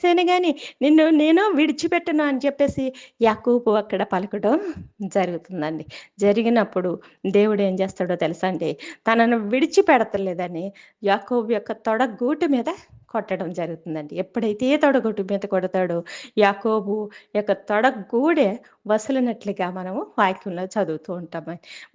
చంపిస్తేనే కానీ నిన్ను నేను విడిచిపెట్టను అని చెప్పేసి యాకూపు అక్కడ పలకడం జరుగుతుందండి. జరిగినప్పుడు దేవుడు ఏం చేస్తాడో తెలుసా అండి? తనను విడిచిపెడతలేదని యాకూబు యొక్క తొడగూటి మీద కొట్టడం జరుగుతుందండి. ఎప్పుడైతే తొడగొట్టు మీద కొడతాడో యాకోబు యొక్క తొడగూడే వసలినట్లుగా మనము వాక్యంలో చదువుతూ ఉంటాం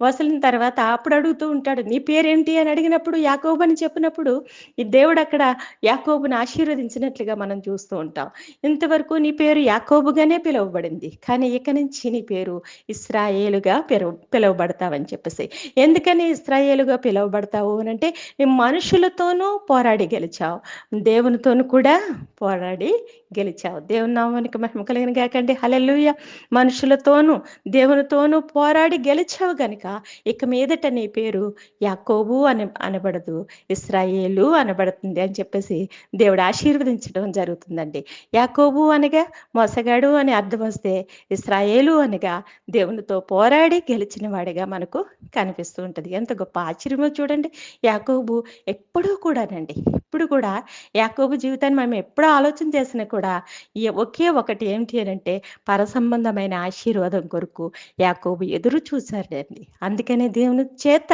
వసలిన తర్వాత అప్పుడు అడుగుతూ ఉంటాడు నీ పేరేంటి? అని అడిగినప్పుడు యాకోబు అని చెప్పినప్పుడు ఈ దేవుడు అక్కడ యాకోబుని ఆశీర్వదించినట్లుగా మనం చూస్తూ ఉంటాం. ఇంతవరకు నీ పేరు యాకోబుగానే పిలువబడింది కానీ ఇక నుంచి నీ పేరు ఇస్రాయేలుగా పిలువ పిలువబడతావని చెప్పేసి. ఎందుకని ఇస్రాయేలుగా పిలువబడతావు అని అంటే నీ మనుషులతోనూ పోరాడి గెలిచావు దేవునితోనూ కూడా పోరాడి గెలిచావు. దేవుని నామానికి మహిమ కలిగిన కాకండి హలెలుయ మనుషులతోనూ దేవునితోనూ పోరాడి గెలిచావు గనుక ఇక మీదట నీ పేరు యాకోబు అని అనబడదు ఇస్రాయేలు అనబడుతుంది అని చెప్పేసి దేవుడు ఆశీర్వదించడం జరుగుతుందండి. యాకోబు అనగా మోసగాడు అని అర్థం వస్తే ఇస్రాయేలు అనగా దేవునితో పోరాడి గెలిచిన వాడిగా మనకు కనిపిస్తూ ఉంటుంది. ఎంత గొప్ప ఆశ్చర్యమో చూడండి. యాకోబు ఎప్పుడూ కూడానండి. ఎప్పుడు కూడా యాకోబు జీవితాన్ని మనం ఎప్పుడూ ఆలోచన చేసినా కూడా ఈ ఒకే ఒకటి ఏమిటి అని అంటే పరసంబంధమైన ఆశీర్వాదం కొరకు యాకోబు ఎదురు చూశాడండి. అందుకనే దేవుని చేత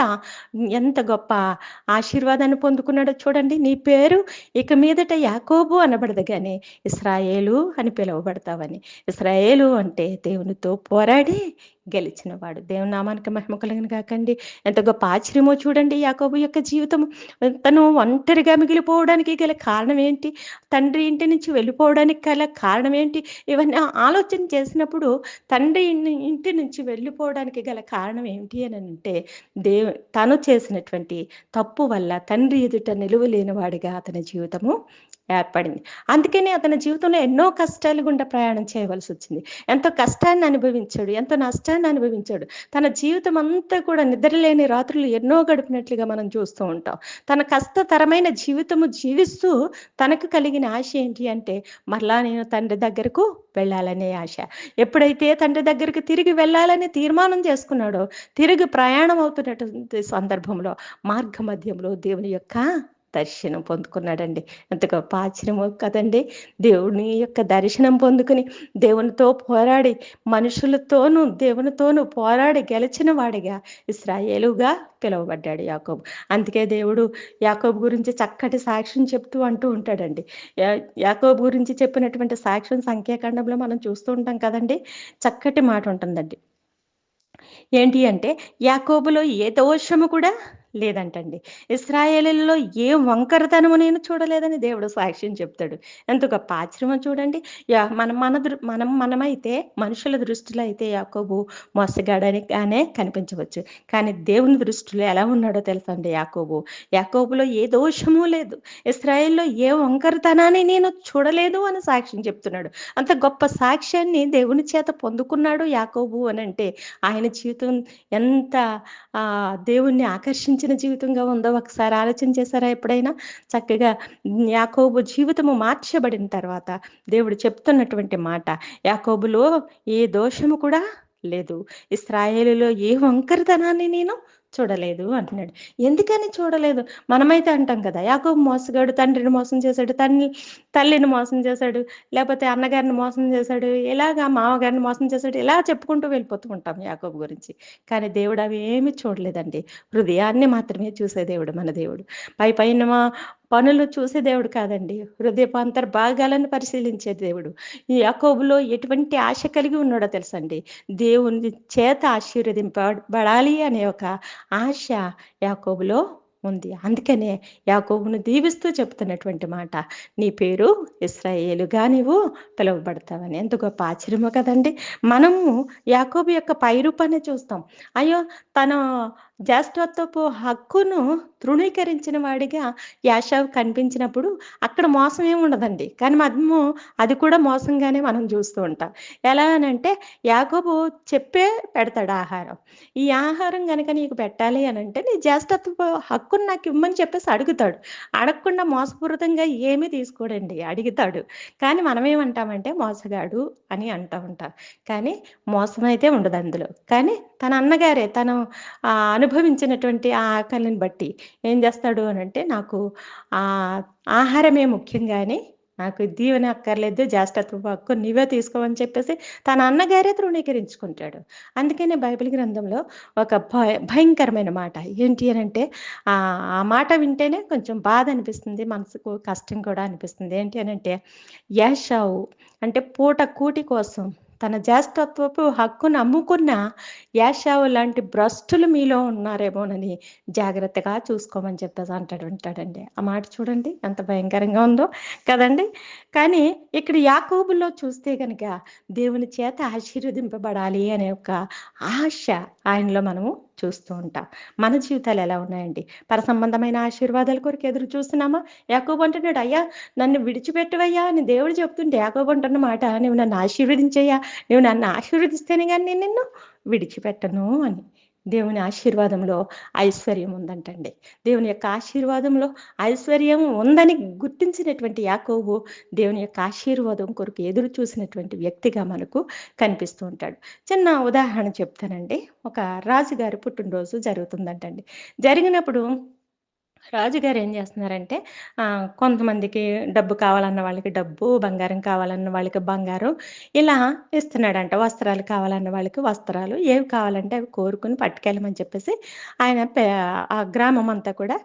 ఎంత గొప్ప ఆశీర్వాదాన్ని పొందుకున్నాడో చూడండి. నీ పేరు ఇక మీదట యాకోబు అనబడదు కానీ ఇస్రాయేలు అని పిలువబడతావని. ఇస్రాయేలు అంటే దేవునితో పోరాడి గెలిచినవాడు. దేవుని నామానికి మహిమ కలిగిన కాకండి ఎంత గొప్ప ఆశ్చర్యమో చూడండి యాకోబు యొక్క జీవితం తను ఒంటరిగా మిగిలిపోవడానికి గల కారణం ఏంటి? తండ్రి ఇంటి నుంచి వెళ్ళిపోవడానికి గల కారణం ఏంటి? ఇవన్నీ ఆలోచన చేసినప్పుడు తండ్రి ఇంటి నుంచి వెళ్ళిపోవడానికి గల కారణం ఏంటి అని అంటే దేవు తను చేసినటువంటి తప్పు వల్ల తండ్రి ఎదుట నిలువలేనివాడిగా అతని జీవితము ఏర్పడింది. అందుకనే అతని జీవితంలో ఎన్నో కష్టాలు గుండా ప్రయాణం చేయవలసి వచ్చింది. ఎంతో కష్టాన్ని అనుభవించాడు ఎంతో నష్టాన్ని అనుభవించాడు. తన జీవితం అంతా కూడా నిద్రలేని రాత్రులు ఎన్నో గడిపినట్లుగా మనం చూస్తూ ఉంటాం. తన కష్టతరమైన జీవితము జీవిస్తూ తనకు కలిగిన ఆశ ఏంటి అంటే మరలా నేను తండ్రి దగ్గరకు వెళ్ళాలనే ఆశ. ఎప్పుడైతే తండ్రి దగ్గరికి తిరిగి వెళ్ళాలని తీర్మానం చేసుకున్నాడో తిరిగి ప్రయాణం అవుతున్నటువంటి సందర్భంలో మార్గ మధ్యంలో దేవుని యొక్క దర్శనం పొందుకున్నాడండి. ఎంత గొప్ప ఆశ్చర్యమో కదండి. దేవుని యొక్క దర్శనం పొందుకుని దేవునితో పోరాడి మనుషులతోనూ దేవునితోనూ పోరాడి గెలిచిన వాడిగా ఇస్రాయేలుగా పిలువబడ్డాడు యాకోబు. అందుకే దేవుడు యాకోబు గురించి చక్కటి సాక్ష్యం చెప్తూ అంటూ ఉంటాడండి. యా- యాకోబు గురించి చెప్పినటువంటి సాక్ష్యం సంఖ్యాకాండంలో మనం చూస్తూ ఉంటాం కదండి. చక్కటి మాట ఉంటుందండి. ఏంటి అంటే యాకోబులో ఏ దోషము కూడా లేదంటండి. ఇస్రాయేలీలలో ఏ వంకరతనము నేను చూడలేదని దేవుడు సాక్ష్యం చెప్తాడు. ఎంత గొప్ప ఆశ్రమం చూడండి. యా మన మన మనం మనమైతే మనుషుల దృష్టిలో అయితే యాకోబు మోసగాడనిగానే కనిపించవచ్చు. కానీ దేవుని దృష్టిలో ఎలా ఉన్నాడో తెలుసండి యాకోబు? యాకోబులో ఏ దోషము లేదు. ఇస్రాయేల్లో ఏ వంకరతనాన్ని నేను చూడలేదు అని సాక్ష్యం చెప్తున్నాడు. అంత గొప్ప సాక్ష్యాన్ని దేవుని చేత పొందుకున్నాడు యాకోబు అని అంటే ఆయన జీవితం ఎంత ఆ దేవుణ్ణి జీవించిన జీవితంగా ఉందో ఒకసారి ఆలోచన చేశారా ఎప్పుడైనా? చక్కగా యాకోబు జీవితము మార్చబడిన తర్వాత దేవుడు చెప్తున్నటువంటి మాట యాకోబులో ఏ దోషము కూడా లేదు. ఇస్రాయేలులో ఏ వంకరతనాన్ని నేను చూడలేదు అంటున్నాడు. ఎందుకని చూడలేదు? మనమైతే అంటాం కదా యాకోబు మోసగాడు తండ్రిని మోసం చేశాడు తల్లి తల్లిని మోసం చేశాడు లేకపోతే అన్నగారిని మోసం చేశాడు ఇలాగా మామగారిని మోసం చేశాడు ఇలా చెప్పుకుంటూ వెళ్ళిపోతూ ఉంటాం యాకోబు గురించి. కానీ దేవుడు అవి ఏమి చూడలేదండి. హృదయాన్ని మాత్రమే చూసే దేవుడు మన దేవుడు. పై పైన పనులు చూసే దేవుడు కాదండి. హృదయపు అంతర్భాగాలను పరిశీలించే దేవుడు. ఈ యాకోబులో ఎటువంటి ఆశ కలిగి ఉన్నాడో తెలుసండి. దేవుని చేత ఆశీర్వదింపబడాలి అనే ఒక ఆశ యాకోబులో ఉంది. అందుకనే యాకోబును దీవిస్తూ చెప్తున్నటువంటి మాట. నీ పేరు ఇస్రాయేలుగా నీవు పిలువబడతావని. ఎంత గొప్ప ఆశ్చర్యమో కదండి. మనము యాకోబు యొక్క పైరూపాన్ని చూస్తాం. అయ్యో తన జ్యేష్ఠత్వపు హక్కును తృణీకరించిన వాడిగా యాషవ్ కనిపించినప్పుడు అక్కడ మోసం ఏమి ఉండదండి. కానీ మనము అది కూడా మోసంగానే మనం చూస్తూ ఉంటాం. ఎలా అని అంటే యాకోబు చెప్పే పెడతాడు ఆహారం. ఈ ఆహారం కనుక నీకు పెట్టాలి అని అంటే నీ జ్యేష్ఠత్వపు హక్కును నాకు ఇమ్మని చెప్పేసి అడుగుతాడు. అడగకుండా మోసపూరితంగా ఏమీ తీసుకోడండి. అడుగుతాడు. కానీ మనం ఏమంటామంటే మోసగాడు అని అంటూ ఉంటాం. కానీ మోసం అయితే ఉండదు అందులో. కానీ తన అన్నగారే తను అనుభవించినటువంటి ఆ ఆకలిని బట్టి ఏం చేస్తాడు అని అంటే నాకు ఆ ఆహారమే ముఖ్యం కానీ నాకు దీవెన అక్కర్లేదు జాస్టత్వ హక్కు నీవే తీసుకోవని చెప్పేసి తన అన్నగారే తృణీకరించుకుంటాడు. అందుకనే బైబిల్ గ్రంథంలో ఒక భయ భయంకరమైన మాట ఏంటి అని అంటే ఆ ఆ మాట వింటేనే కొంచెం బాధ అనిపిస్తుంది మనసుకు కష్టం కూడా అనిపిస్తుంది. ఏంటి అని అంటే యాషావు అంటే పూట కూటి కోసం తన జ్యేష్ఠత్వపు హక్కును అమ్ముకున్న యాషావు లాంటి భ్రష్టులు మీలో ఉన్నారేమోనని జాగ్రత్తగా చూసుకోమని చెప్పేసి అంటాడు ఉంటాడండి ఆ మాట చూడండి ఎంత భయంకరంగా ఉందో కదండి. కానీ ఇక్కడ యాకోబులో చూస్తే కనుక దేవుని చేత ఆశీర్వదింపబడాలి అనే ఒక ఆశ ఆయనలో మనము చూస్తూ ఉంటాం. మన జీవితాలు ఎలా ఉన్నాయండి? పర సంబంధమైన ఆశీర్వాదాల కొరకు ఎదురు చూస్తున్నామా? యాకోబు అంటున్నాడు అయ్యా నన్ను విడిచిపెట్టవయ్యా అని దేవుడు చెప్తుంటే యాకోబు అంటున్న మాట నువ్వు నన్ను ఆశీర్వదించయ్యా. నువ్వు నన్ను ఆశీర్వదిస్తేనే కానీ నేను నిన్ను విడిచిపెట్టను అని. దేవుని ఆశీర్వాదంలో ఐశ్వర్యం ఉందంటండి. దేవుని యొక్క ఆశీర్వాదంలో ఐశ్వర్యం ఉందని గుర్తించినటువంటి యాకోబు దేవుని యొక్క ఆశీర్వాదం కొరకు ఎదురు చూసినటువంటి వ్యక్తిగా మనకు కనిపిస్తూ ఉంటాడు. చిన్న ఉదాహరణ చెప్తానండి. ఒక రాజుగారి పుట్టినరోజు జరుగుతుందంటండి. జరిగినప్పుడు రాజుగారు ఏం చేస్తున్నారంటే కొంతమందికి డబ్బు కావాలన్న వాళ్ళకి డబ్బు బంగారం కావాలన్న వాళ్ళకి బంగారం ఇలా ఇస్తున్నాడంట. వస్త్రాలు కావాలన్న వాళ్ళకి వస్త్రాలు ఏవి కావాలంటే అవి కోరుకుని పట్టుకెళ్ళమని చెప్పేసి ఆయన పే- ఆ గ్రామం అంతా కూడా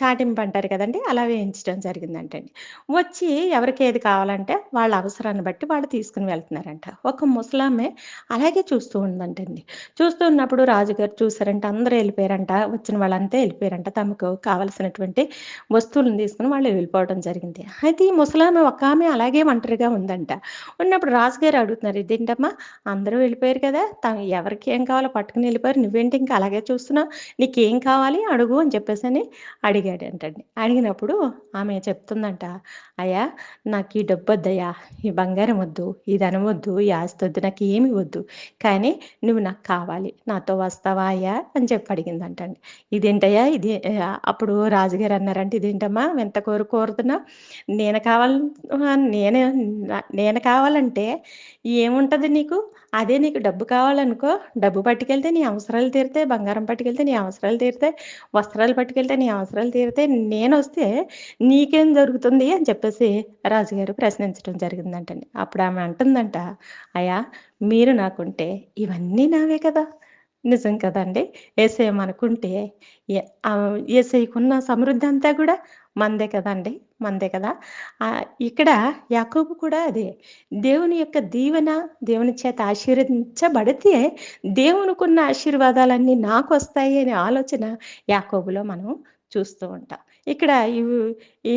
చాటింపు అంటారు కదండి అలా వేయించడం జరిగిందంటండి. వచ్చి ఎవరికి ఏది కావాలంటే వాళ్ళ అవసరాన్ని బట్టి వాళ్ళు తీసుకుని వెళ్తున్నారంట. ఒక ముసలామె అలాగే చూస్తూ ఉందంటండి. చూస్తూ ఉన్నప్పుడు రాజుగారు చూసారంట అందరూ వెళ్ళిపోయారంట వచ్చిన వాళ్ళంతా వెళ్ళిపోయారంట తమకు కావాలి కావలసినటువంటి వస్తువులను తీసుకుని వాళ్ళు వెళ్ళిపోవడం జరిగింది. అయితే ఈ ముసలామె ఒక ఆమె అలాగే ఒంటరిగా ఉందంట. ఉన్నప్పుడు రాజుగారు అడుగుతున్నారు ఇదేంటమ్మా? అందరూ వెళ్ళిపోయారు కదా. తను ఎవరికి ఏం కావాలో పట్టుకుని వెళ్ళిపోయారు. నువ్వేంటి ఇంకా అలాగే చూస్తున్నావు? నీకేం కావాలి? అడుగు అని చెప్పేసి అని అడిగాడు అంటండి అడిగినప్పుడు ఆమె చెప్తుందంట అయ్యా నాకు ఈ డబ్బు వద్దయ్యా. ఈ బంగారం వద్దు ఈ ధనం వద్దు ఈ ఆస్తి వద్దు నాకు ఏమి వద్దు. కానీ నువ్వు నాకు కావాలి. నాతో వస్తావా అయ్యా? అని చెప్పి అడిగిందంటండి. ఇదేంటయ్యా? ఇది అప్పుడు అప్పుడు రాజుగారు అన్నారంటే ఇదేంటమ్మా? ఎంత కోరు కోరుతున్నా? నేను కావాలి నేను నేను కావాలంటే ఏముంటది నీకు? అదే నీకు డబ్బు కావాలనుకో డబ్బు పట్టుకెళ్తే నీ అవసరాలు తీరుతాయి బంగారం పట్టుకెళ్తే నీ అవసరాలు తీరుతాయి వస్త్రాలు పట్టుకెళ్తే నీ అవసరాలు తీరితే నేను వస్తే నీకేం జరుగుతుంది? అని చెప్పేసి రాజుగారు ప్రశ్నించడం జరిగిందంటండి. అప్పుడు ఆమె అంటుందంట అయ్యా మీరు నాకుంటే ఇవన్నీ నావే కదా? నిజం కదండి. ఏసై మనకుంటే ఏసైకున్న సమృద్ధి అంతా కూడా మందే కదండి. మందే కదా. ఇక్కడ యాకోబు కూడా అదే. దేవుని యొక్క దీవెన దేవుని చేత ఆశీర్వదించబడితే దేవునికున్న ఆశీర్వాదాలన్నీ నాకు వస్తాయి అనే ఆలోచన యాకోబులో మనం చూస్తూ ఉంటాం. ఇక్కడ ఈ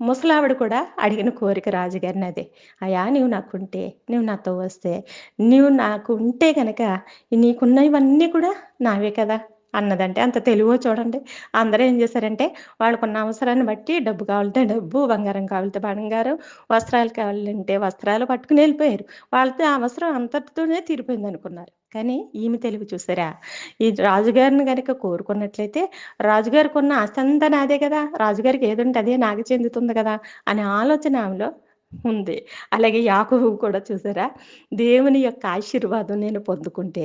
ముసలావిడ కూడా అడిగిన కోరిక రాజుగారిని అదే అయ్యా నీవు నాకుంటే నువ్వు నాతో వస్తే నీవు నాకు ఉంటే కనుక నీకున్నవన్నీ కూడా నావే కదా అన్నదంటే అంత తెలుగో చూడండి. అందరూ ఏం చేశారంటే వాళ్ళకున్న అవసరాన్ని బట్టి డబ్బు కావాలంటే డబ్బు బంగారం కావాలంటే బంగారం వస్త్రాలు కావాలంటే వస్త్రాలు పట్టుకుని వెళ్ళిపోయారు. వాళ్ళతో అవసరం అంతటితోనే తీరిపోయింది అనుకున్నారు. కానీ ఈమె తెలివి చూసారా? ఈ రాజుగారిని కనుక కోరుకున్నట్లయితే రాజుగారికి ఉన్న ఆస్తి అంతా నాదే కదా? రాజుగారికి ఏదంటే అదే నాకు చెందుతుంది కదా? అనే ఆలోచన ఆమెలో ఉంది. అలాగే యాకోబు కూడా చూసారా? దేవుని యొక్క ఆశీర్వాదం నేను పొందుకుంటే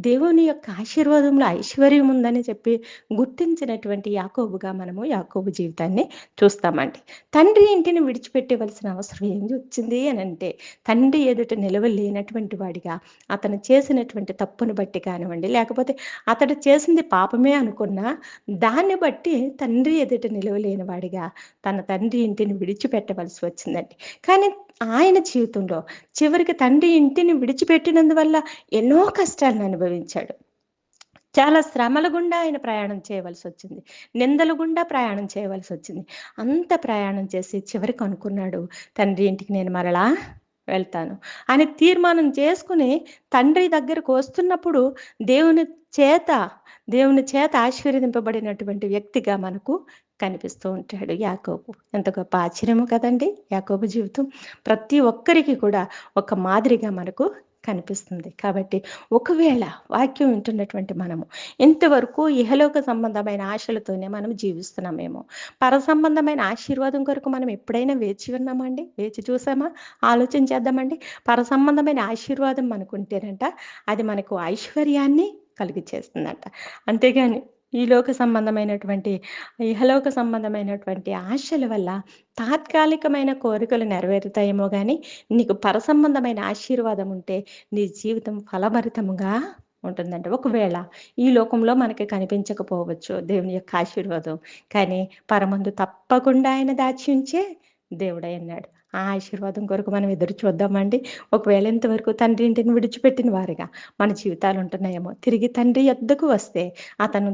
దేవుని యొక్క ఆశీర్వాదంలో ఐశ్వర్యం ఉందని చెప్పి గుర్తించినటువంటి యాకోబుగా మనము యాకోబు జీవితాన్ని చూస్తామండి. తండ్రి ఇంటిని విడిచిపెట్టవలసిన అవసరం ఏం వచ్చింది అని అంటే తండ్రి ఎదుట నిలవలేనటువంటి వాడిగా అతను చేసినటువంటి తప్పును బట్టి కానివ్వండి లేకపోతే అతడు చేసింది పాపమే అనుకున్నా దాన్ని బట్టి తండ్రి ఎదుట నిలవలేని వాడిగా తన తండ్రి ఇంటిని విడిచిపెట్టవలసి వచ్చిందండి. కానీ ఆయన జీవితంలో చివరికి తండ్రి ఇంటిని విడిచిపెట్టినందువల్ల ఎన్నో కష్టాలను అనుభవించాడు. చాలా శ్రమల గుండా ఆయన ప్రయాణం చేయవలసి వచ్చింది. నిందల గుండా ప్రయాణం చేయవలసి వచ్చింది. అంత ప్రయాణం చేసి చివరికి అనుకున్నాడు తండ్రి ఇంటికి నేను మరలా వెళ్తాను. అని తీర్మానం చేసుకుని తండ్రి దగ్గరకు వస్తున్నప్పుడు దేవుని చేత దేవుని చేత ఆశీర్వదింపబడినటువంటి వ్యక్తిగా మనకు కనిపిస్తూ ఉంటాడు యాకోబు. ఎంత గొప్ప ఆశ్చర్యము కదండి! యాకోబు జీవితం ప్రతి ఒక్కరికి కూడా ఒక మాదిరిగా మనకు కనిపిస్తుంది. కాబట్టి ఒకవేళ వాక్యం వింటున్నటువంటి మనము ఇంతవరకు ఇహలోక సంబంధమైన ఆశలతోనే మనం జీవిస్తున్నామేమో. పర సంబంధమైన ఆశీర్వాదం కొరకు మనం ఎప్పుడైనా వేచి ఉన్నామండి వేచి చూసామా? ఆలోచన చేద్దామండి. పర సంబంధమైన ఆశీర్వాదం మనకుంటేనంట అది మనకు ఐశ్వర్యాన్ని కలిగి చేస్తుందంట అంతేగాని ఈ లోక సంబంధమైనటువంటి, ఇహలోక సంబంధమైనటువంటి ఆశల వల్ల తాత్కాలికమైన కోరికలు నెరవేరుతాయేమో కానీ నీకు పరసంబంధమైన ఆశీర్వాదం ఉంటే నీ జీవితం ఫలభరితముగా ఉంటుందంటే ఒకవేళ ఈ లోకంలో మనకి కనిపించకపోవచ్చు దేవుని యొక్క ఆశీర్వాదం. కానీ పరమందు తప్పకుండా ఆయన దాచి ఉంచే దేవుడై అన్నాడు ఆ ఆశీర్వాదం కొరకు మనం ఎదురు చూద్దామండి. ఒకవేళ ఇంతవరకు తండ్రి ఇంటిని విడిచిపెట్టిన వారిగా మన జీవితాలు ఉంటున్నాయేమో, తిరిగి తండ్రి ఎద్దకు వస్తే అతను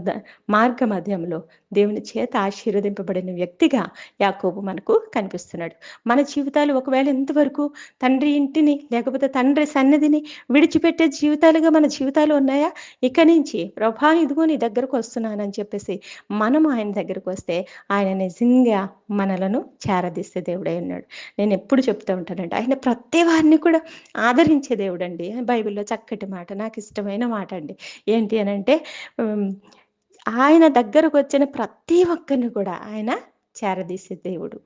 మార్గ మధ్యంలో దేవుని చేత ఆశీర్వదింపబడిన వ్యక్తిగా యాకోబు మనకు కనిపిస్తున్నాడు. మన జీవితాలు ఒకవేళ ఇంతవరకు తండ్రి ఇంటిని లేకపోతే తండ్రి సన్నిధిని విడిచిపెట్టే జీవితాలుగా మన జీవితాలు ఉన్నాయా? ఇక నుంచి ప్రభా ఇదిగో నీ దగ్గరకు వస్తున్నానని చెప్పేసి మనం ఆయన దగ్గరకు వస్తే ఆయన నిజంగా మనలను చేరదీస్తే దేవుడై ఉన్నాడు. నేను ఎప్పుడు చెప్తూ ఉంటానండి. ఆయన ప్రతి వారిని కూడా ఆదరించే దేవుడండి. బైబిల్‌లో చక్కటి మాట నాకు ఇష్టమైన మాట అండి. ఏంటి అనంటే అంటే ఆయన దగ్గరకు వచ్చిన ప్రతి ఒక్కరిని కూడా ఆయన చేరదీసే దేవుడు.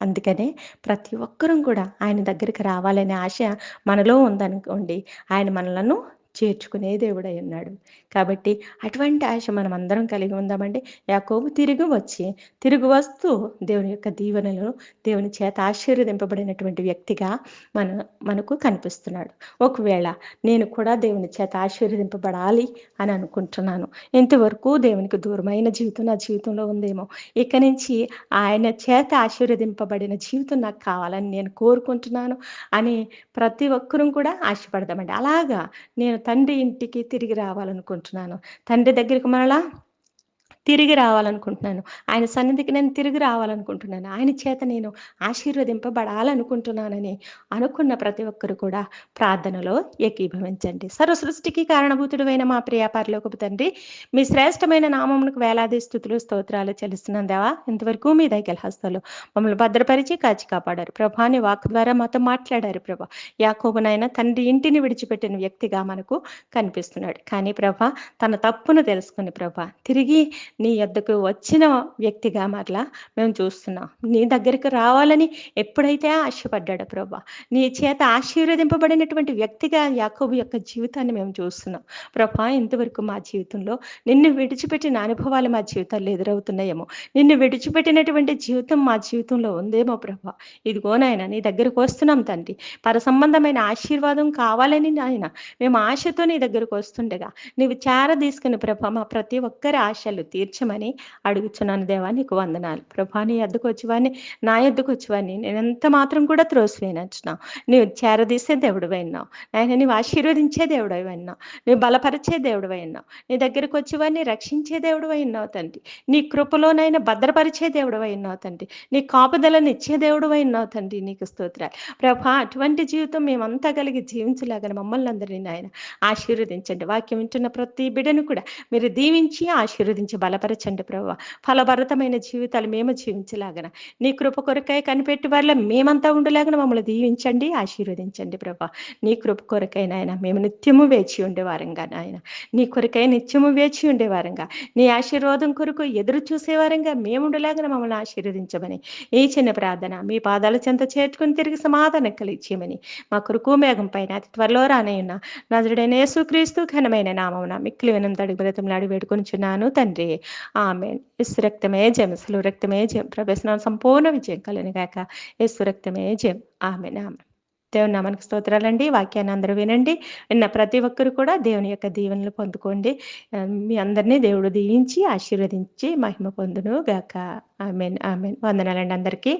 అందుకనే ప్రతి ఒక్కరం కూడా ఆయన దగ్గరికి రావాలనే ఆశ మనలో ఉందనుకోండి, ఆయన మనలను చేర్చుకునే దేవుడై ఉన్నాడు. కాబట్టి అటువంటి ఆశ అందరం కలిగి ఉందామండి. యాకోబు తిరిగి వచ్చి, తిరిగి వస్తూ దేవుని యొక్క దీవెనలో దేవుని చేత ఆశీర్వదింపబడినటువంటి వ్యక్తిగా మన మనకు కనిపిస్తున్నాడు. ఒకవేళ నేను కూడా దేవుని చేత ఆశీర్వదింపబడాలి అని అనుకుంటున్నాను. ఇంతవరకు దేవునికి దూరమైన జీవితం నా జీవితంలో ఉందేమో, ఇక నుంచి ఆయన చేత ఆశీర్వదింపబడిన జీవితం నాకు కావాలని నేను కోరుకుంటున్నాను అని ప్రతి ఒక్కరం కూడా ఆశపడదామండి. అలాగా నేను తండ్రి ఇంటికి తిరిగి రావాలనుకుంటున్నాను. తండ్రి దగ్గరికి మరలా తిరిగి రావాలనుకుంటున్నాను. ఆయన సన్నిధికి నేను తిరిగి రావాలనుకుంటున్నాను. ఆయన చేత నేను ఆశీర్వదింపబడాలనుకుంటున్నానని అనుకున్న ప్రతి ఒక్కరు కూడా ప్రార్థనలో ఏకీభవించండి. సర్వ సృష్టికి కారణభూతుడైన మా ప్రియ తండ్రి, మీ శ్రేష్టమైన నామమునకు వేలాది స్థుతులు స్తోత్రాలు చెల్లిస్తున్నాం దేవా. ఇంతవరకు మీ దగ్గర హస్తాలు మమ్మల్ని భద్రపరిచి కాచి కాపాడారు. ప్రభా నీ ద్వారా మాతో మాట్లాడారు ప్రభా. యాకోబునైనా తండ్రి ఇంటిని విడిచిపెట్టిన వ్యక్తిగా మనకు కనిపిస్తున్నాడు. కానీ ప్రభా తన తప్పును తెలుసుకుని ప్రభా తిరిగి నీ యొద్దకు వచ్చిన వ్యక్తిగా మరలా మేము చూస్తున్నాం. నీ దగ్గరికి రావాలని ఎప్పుడైతే ఆశపడ్డాడు ప్రభా, నీ చేత ఆశీర్వదింపబడినటువంటి వ్యక్తిగా యాకోబు యొక్క జీవితాన్ని మేము చూస్తున్నాం. ప్రభా ఇంతవరకు మా జీవితంలో నిన్ను విడిచిపెట్టిన అనుభవాలు మా జీవితాల్లో ఎదురవుతున్నాయేమో, నిన్ను విడిచిపెట్టినటువంటి జీవితం మా జీవితంలో ఉందేమో ప్రభా. ఇదిగో నాయన నీ దగ్గరకు వస్తున్నాం తండ్రి. పరసంబంధమైన ఆశీర్వాదం కావాలని నాయన మేము ఆశతో నీ దగ్గరకు వస్తుండగా నీవు చేరదీసుకుని ప్రభా మా ప్రతి ఒక్కరి ఆశలు తీర్చమని అడుగుచున్నాను దేవా నీకు వందనాలు. ప్రభా నీ ఎద్దుకు వచ్చేవాడిని, నా ఎద్దుకు వచ్చేవాడిని నేను ఎంత మాత్రం కూడా త్రోసివేయనంటున్నావు. నీవు చేరదీసే దేవుడు అయినావు నాయన నీవు ఆశీర్వదించే దేవుడు అయినావు నువ్వు బలపరిచే దేవుడు అయినావు నీ దగ్గరకు వచ్చేవాడిని రక్షించే దేవుడు అయినావు తండ్రి. నీ కృపలోనైనా భద్రపరిచే దేవుడు అయినావు తండ్రి. నీ కాపుదలను ఇచ్చే దేవుడు అయినావు తండ్రి నీకు స్తోత్రాలు. ప్రభా అటువంటి జీవితం మేమంతా కలిగి జీవించలేగని మమ్మల్ని అందరినీ నాయన ఆశీర్వదించండి. వాక్యం వింటున్న ప్రతి బిడ్డను కూడా మీరు దీవించి ఆశీర్వదించి బలపరచండి ప్రభావ ఫలభరితమైన జీవితాలు మేము జీవించలాగన. నీ కృప కొరకై కనిపెట్టి వారిలో మేమంతా ఉండలాగన మమ్మల్ని దీవించండి, ఆశీర్వదించండి ప్రభా. నీ కృప కొరకై నాయన మేము నిత్యము వేచి ఉండేవారంగా నాయన. నీ కొరకై నిత్యము వేచి ఉండేవారంగా. నీ ఆశీర్వాదం కొరకు ఎదురు చూసేవారంగా మేము ఉండలాగన మమ్మల్ని ఆశీర్వదించమని. ఈ చిన్న ప్రార్థన మీ పాదాల చెంత చేర్చుకుని తిరిగి సమాధానం కలిచేయమని మా కొరకు మేఘం పైన అతి త్వరలో రానయ్యున్న నజుడైన యేసుక్రీస్తు ఘనమైన నామమున మిక్కిలి వినంతడి బ్రతంలాడి వేడుకొనిచున్నాను తండ్రి. ఆమె ఎస్సు రక్తమే జయం అసలు రక్తమే జయం ప్రవేశన సంపూర్ణ విజయం కలిగాక ఎస్సు రక్తమే జయం ఆమె ఆమె దేవుని నామానికి స్తోత్రాలండి వాక్యాన్ని అందరూ వినండి విన్న ప్రతి ఒక్కరు కూడా దేవుని యొక్క దీవెనలు పొందుకోండి మీ అందరినీ దేవుడు దీవించి ఆశీర్వదించి మహిమ పొందును గాక ఆమెన్ ఆమెన్ వందనాలండి అందరికీ